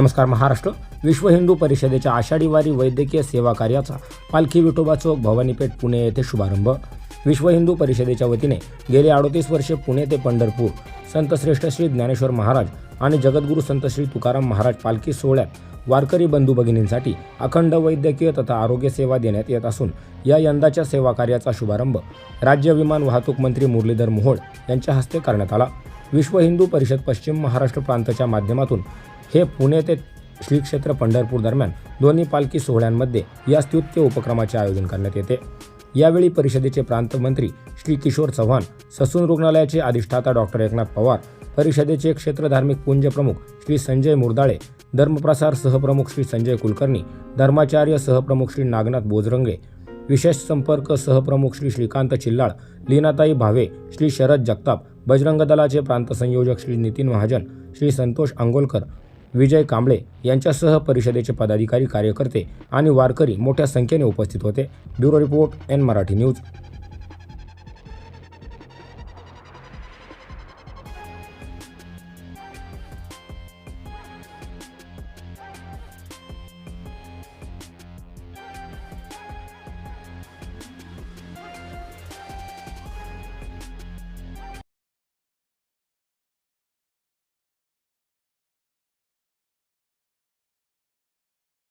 नमस्कार महाराष्ट्र. विश्व हिंदू परिषदेच्या आषाढी वारी वैद्यकीय सेवा कार्याचा पालखी विठोबा चौक भवानीपेठ पुणे येथे शुभारंभ. विश्व हिंदू परिषदेच्या वतीने गेली अडोतीस वर्षे पुणे ते पंढरपूर संतश्रेष्ठ श्री ज्ञानेश्वर महाराज आणि जगद्गुरू संत श्री तुकाराम महाराज पालखी सोहळ्यात वारकरी बंधू भगिनींसाठी अखंड वैद्यकीय तथा आरोग्य सेवा देण्यात येत असून या यंदाच्या सेवा कार्याचा शुभारंभ राज्य विमान वाहतूक मंत्री मुरलीधर मोहोळ यांच्या हस्ते करण्यात आला. विश्व हिंदू परिषद पश्चिम महाराष्ट्र प्रांताच्या माध्यमातून हे पुणे ते श्री क्षेत्र पंढरपूर दरम्यान दोन्ही पालखी सोहळ्यांमध्ये या स्तुत्य उपक्रमाचे आयोजन करण्यात येते. यावेळी परिषदेचे प्रांतमंत्री श्री किशोर चव्हाण ससून रुग्णालयाचे अधिष्ठाता डॉक्टर एकनाथ पवार परिषदेचे क्षेत्र धार्मिक पुंज प्रमुख श्री संजय मुरदाळे धर्मप्रसार सहप्रमुख श्री संजय कुलकर्णी धर्माचार्य सहप्रमुख श्री नागनाथ बोजरंगे विशेष संपर्क सहप्रमुख श्री श्रीकांत चिल्लाळ लीनाताई भावे श्री शरद जगताप बजरंग दलाचे प्रांत संयोजक श्री नितीन महाजन श्री संतोष अंगोलकर विजय कांबळे यांच्यासह परिषदेचे पदाधिकारी कार्यकर्ते आणि वारकरी मोठ्या संख्येने उपस्थित होते. Bureau report N Marathi news.